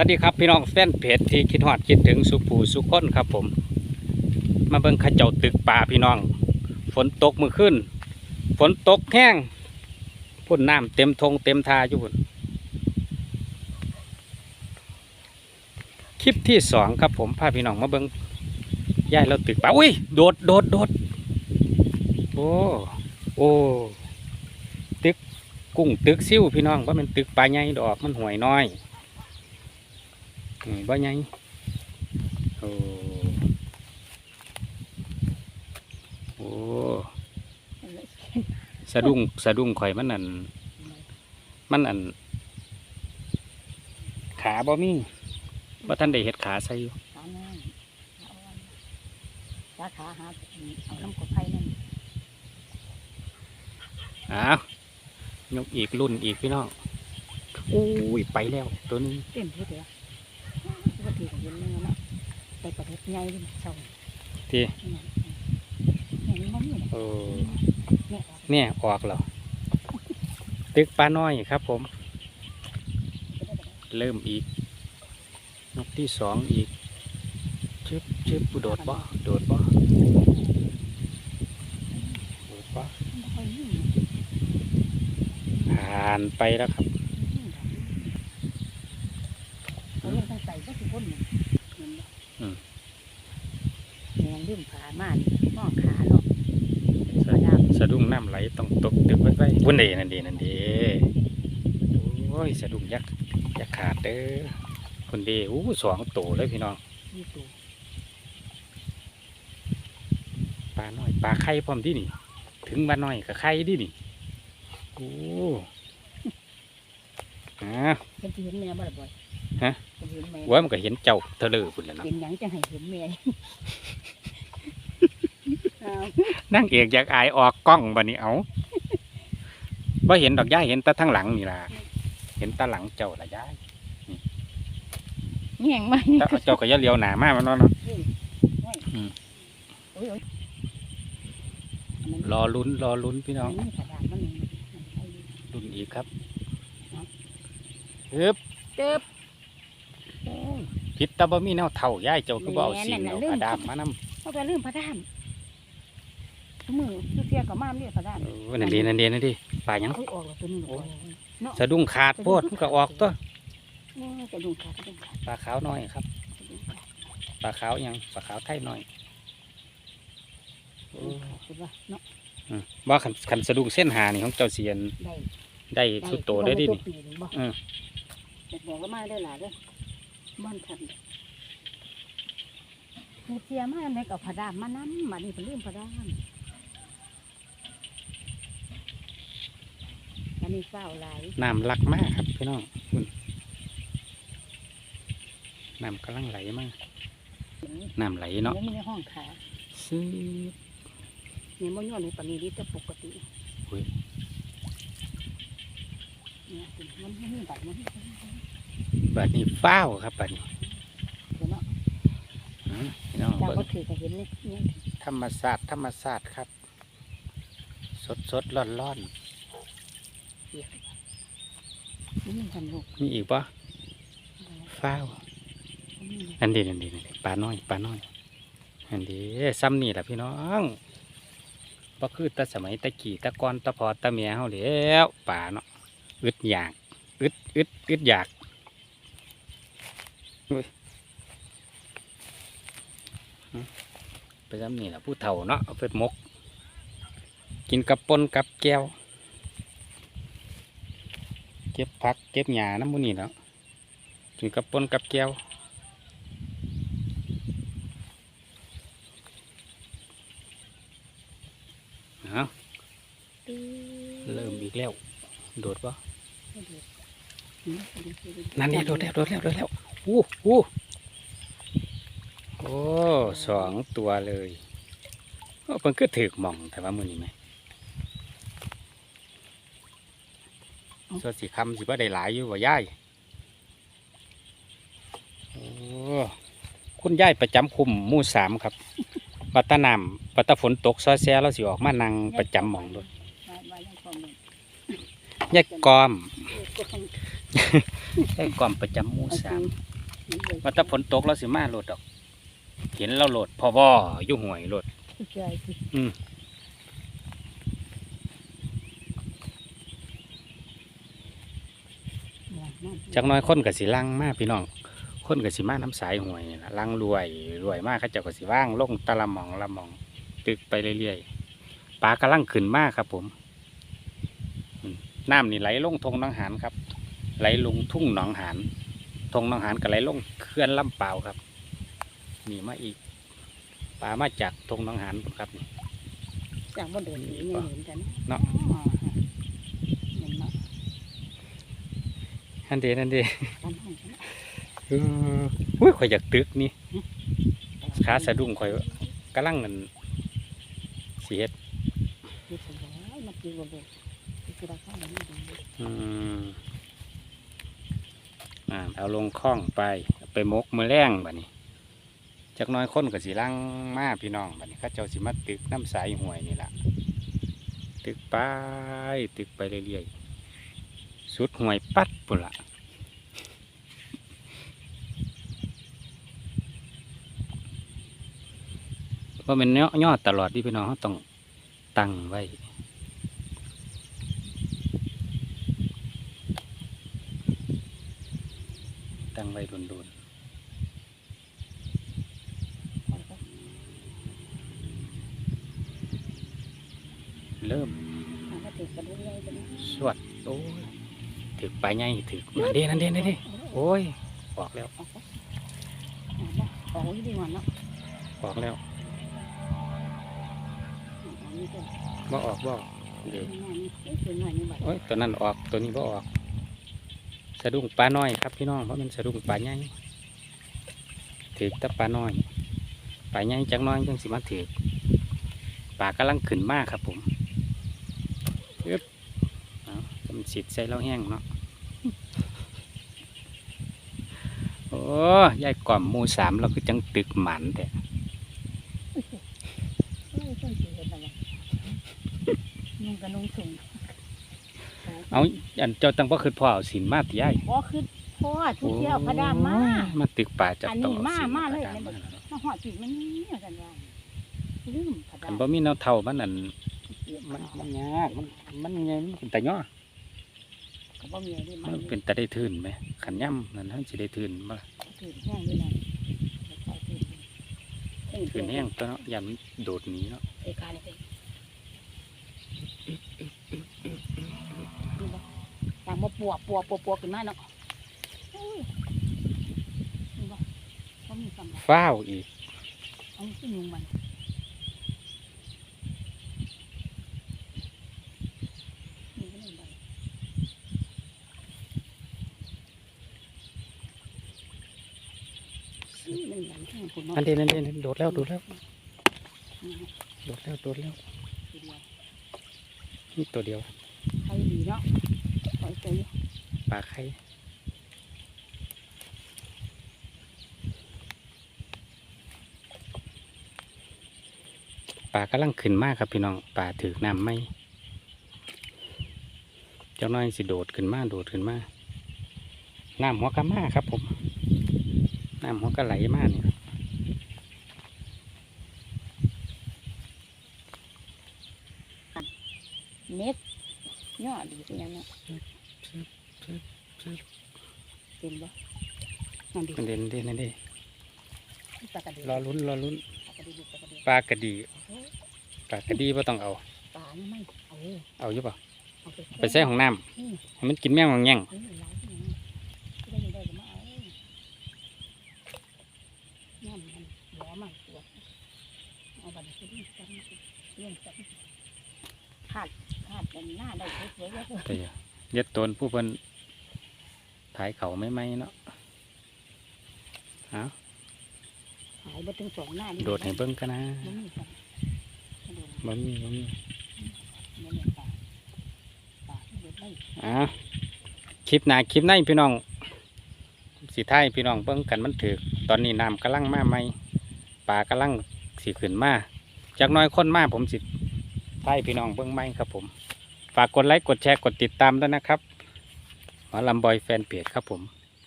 วัสดีครับพี่น้องแฟนเพจที่คิดฮอดคิดถึงสุผูสุคนครับผม มาเบิ่งเข้าเจ้าตึกป่าพี่น้อง ฝนตกมือขึ้น ฝนตกแห้งพุ่นน้ำเต็มทงเต็มทาอยู่พุ่นคลิปที่สองครับผมพาพี่น้องมาเบิ่งย่ายเราตึกป่าอุ้ยโดดโดดโดดโอ้โอ้ตึกกุ้งตึกซิ่วพี่น้องว่ามันตึกปลาใหญ่ดอกมันห่วยน้อย บ่ใหญ่โอ้โอ้สะดุ้งสะดุ้งข่อยมันอัน มันอัน ขาบ่มีบ่ท่านได้เฮ็ดขาใส่อยู่ขาแน่ขาขาหาเอาน้ำกดไผ่นั่นอ้าวยกอีกรุ่นอีกพี่น้องอุ้ยไปแล้วตัวนี้เต็มที่เดีย วปกติของเย็นนี่เนาะไปประเทศใหญ่เลยเช่าที่เนี่ยนี่มันนี่โอ้เนี่ยเนี่ยออกแล้วตึกปลาน้อยครับผม เริ่มอีกนกที่สองอีกชึบชึบโดดบ่โดดบ่โดดบ่ผ่านไปแล้วครับ เขาเรียกตั้งใจก็คือคนเนี่ยเนี่ยลืมขาม่านมองขาเนาะสะสะดุ้งน้ำไหลต้องตกตึกไว้ไว้วันเดนั่นดีนั่นดีโอ้ยสะดุ้งยักษ์ยักษ์ขาดเด้อคนดีอู้สองโตเลยพี่น้องนี่ตัวปลาน้อยปลาไข่พร้อมที่นี่ ถึงปลาน้อยกับไข่ดินี่โอ้อ่าเป็นที่เห็นแม่บ่บ่อย ฮะเป็นเห็นแม่ว่ามันก็เห็นเจ้าเทะเลพุ่นแหล้วเนาะเป็นหยังจะให้เห็นแม่เอานั่งเอกอยากอายออกกล้องบันนี้เอาว่าเห็นดอกย่าเห็นแต่ทั้งหลังนี่ล่ะ เห็นแตาหลังเจ้าละย่าแง่งไหมแต่เจ้าก็อย่าเลี้ยวหนามากมันเนาะเนาะอืมโอ้ยโอ้ยรอลุ้นรอลุ้นพี่น้องนี่กระดาษมันนี่ลุ้นอีกครับเนาะฮึบเติบ พิษตาบ่มีแนวเท่าย่ายเจ้าคือบ่เอาแหม่สิ่งนั่นเอาน่ะลืมกระดามมานำเขาไปลืมพระดามทุกมือทุกเทียกับม่ามเรียกพระดามเออนั่นดีนั่นดีนั่นดีป่าหยังโอ้ยออกแล้วตัวนี้ออกเนาะสะดุ้งขาดโพดมันก็ออกตัวโอ้ยจะดุงขาดจะดุงขาดปลาขาวน้อยครับจะดุงขาดปลาขาวหยังปลาขาวไทยน้อยโอ้คิดว่าเนาะอืมว่าคันคันสะดุ้งเส้นหานี่ของเจ้าเสียนได้ได้สุดโตได้ดิตัวนี่ ปีนึงบ่อืมเด็กบอกว่ามาได้หลายเด้อ บ้านทันมีเทียมาเด็กเอาพระดามมานั่มานี่เป็นลืมพระดามอันนี้เฝ้าหลายน้ำหลักมากครับพี่น้องคุณน้ำกำลังไหลมากน้ำไหลเนาะยังมีในห้องขาซื้อเนี่ยมันย้อนในปานนี้ดีแต่ปกติอุ้ยเนี่ยมันไม่มีบัตรมันไม่มี บัดนี้ฟ้าวครับบัดนี้เดี๋ยวเนาะอืมพี่น้องจากเบิ่งก็ถือก็เห็นนี่เนี่ยธรรมศาสตร์ธรรมศาสตร์ครับ สดสดร้อนร้อนนี่มีกันลูกๆมีอีกปะฟ้าวอันดีอันดีอันดีปลาน้อยปลาน้อยอันดีซ้ำนี่แหละพี่น้องบ่คือแต่สมัยตะกี้ตะกอนตะพอตะเมียเฮาแล้วป่าเนาะอึดอยากอึดอึดอึดอยากอุ้ยหึ ไปซ้ำนี่แหละผู้เฒ่าเนาะเอาไปหมก กินกับปนกับแก้ว เก็บผักเก็บหญ้าน้ำมูนี่แล้วกินกับปนกับแก้วเอาเริ่มอีกแล้ว โดดปะนั่นนี่โดดแล้วโดดแล้วโดดแล้ว อู้อู้โอ้สองตัวเลยโอ้เพิ่นก็ถือกหม่องแต่ว่ามือนี้ไหมส่วนสีคำสิว่าได้หลายอยู่ว่าย่ายโอ้คุณย่ายประจำคุมหมู่สามครับ ปัตตานำปัตตฝนตกซอยแซ่เราสิออกมานั่งประจำหมองด้วยยายกอมได้ความประจำหมู่สาม ว่าถ้าฝนตกเราสิมาโหลดดอก เห็นเราโหลดพอบ่อยู่ห่วยโหลดใช่สิอืม จักหน้อยคนกับสิลังมาพี่น้อง คนกับสิมาน้ำสายห่วยนี่ล่ะลังรวยรวยมากเขาเจ้าก็สิว่างลงตะละหมองละหมอง ตึกไปเรื่อยๆปลากำลังขึ้นมากครับผมอืมน้ำนี่ไหลลงทงหน้องหานครับ ไหลลงทุ่งหนองหาน ทงหนองหานก็ไหลลงเขื่อนลำเปล่าวครับนี่มาอีกปลามาจากทงหนองหานพุ่นครับนี่จากบ่เดินหนีเนี่ยเห็นกันเนาะอ๋อเห็นเนาะนั่นเดนั่นเดกันห้องกันเอออุ้ยข่อยอยากตึกนี่ขาสะดุ้งข่อยกำลังเงินสีเฮ็ดคือสบายมาตีบ่เบิดคือราคามันดีอืมอ่า เอาลงคล้องไปไปมกมือแรงบัดนี้จักน้อยคนกับสีลังมาพี่น้องแบัดนี้ข้าเจ้าสิมาตึกน้ำสายห่วยนี่แหละตึกไปตึกไปเรื่อยๆสุดห่วยปัดปุ่นละว่าเป็นย่อย่อตลอดที่พี่น้องต้องตั้งไว้ ตั้งไว้โดนๆเริ่มมันก็ติดกันเรื่อยๆกันสวดโอ้ยถือไปไงถือนั่นเด้นั่นเด้นั่นเด้โอ้ยออกแล้วออกออกดีกว่าเนาะออกแล้วอันนี้ก็บ่ออกบ่เดี๋ยวง่ายนี่คือหน่อยนี่บัดโอ้ยตัวนั้นออกตัวนี้บ่ออก สะดุ้งปลาน้อยครับพี่น้องเพราะมันสะดุ้งปลาใหญ่ถือต่ปลาน้อยปลาใหญ่จังน้อยจังสิมาถือปลากำลังขึ้นมากครับผมอึ๊บเอามันสิดใส่เราแห้งเนาะโอ้ยายกล่อมมูสามเราคือจังตึกหมันแต่เด็ดอะไรนุ่งกระนุ่งสูง เอาอันเจ้าตั้งพ่อคือพ่อเอาสินมาติยายบ่คือพ่อทุกเที่ยวพระดามมาโอ้ยมาตึกป่าจับอันนี้ต้องเอมาสินมาเลยพระดมาแล้วเนาะมาหอดจิตมันเนี่ยกันว่าลืมพระคัดานมบ่มีแนวเท่ามันนั่นมันมันยากมันมันไงมันเป็นแต่ย่อก็บ่มีอะไรมัมันนเป็นแต่ได้ทื่นไหมขันย่ำนั่นมันสิได้ทื่นบ่ถือแห้งด้วยนะถือทื่นแห้งตัวเนาะยันมันโดดหนีเนาะ เอกาเลย ต่างมาปัวปัวปัวปัวขึ้นมาเนาะอุ้ยนี่บ่เขามีกำลังฟ้าวอีก เอาขึ้นยุงมันนี่ก็เลยบ่นี่มันหลังข้างคุณอันเด่นอันเด่นโดดแล้วโดดแล้วโดดแล้วโดดแล้วนี่ตัวเดียว ใครดีเนาะ ปล่อยไปปลาไข่ปลากำลังขึ้นมากครับพี่น้องปลาถือน้ำไหมเจ้าน้อยสิโดดขึ้นมาโดดขึ้นมาน้ำหัวกะมาครับ ผมน้ำหัวกะไหลมากนี่ครับเน็ตย่อดีเป็นยังไง เป็นบ่นั่นดีมันเด่นเด่นเด่นเด่นปลากระดีรอลุ้นรอลุ้นปลากระดีปลากระดีปลากระดีปลากระดีว่าต้องเอาปลานี่ไม่ เอาเอาอยู่ป่ะเอาไปใส่ของน้ำให้มันกินแมงมังแง่งเออหลายที่นี่ได้ไม่ได้ก็มาเอาน้ำมันหัวมันปวดเอาบัตรไปดิจำเรื่องจับขาดขาดเป็นหน้าได้สวยๆแล้วแต่เย็ดตนผู้เพิ่นถ่ายเขาไม่ไหมเนาะเอาหายไปถึงสองหน้าโดดให้เบิ้งกันนะมันมีกันกระโดดบ่มีบ่มีมันมีปลาปลาที่โดดได้อ่าคลิปหน้าคลิปในพี่น้องสีไทายพี่น้องเบิ้งกันมันถือตอนนี้น้ำกำลังมาไหมปลากำลังสีขึ้นมาจากหน้อยคนมาผมสิไทายพี่น้องเบิ้งไหมครับผม ฝากกดไลค์กดแชร์กดติดตามด้วยนะครับหมอลำบอยแฟนเพจครับผม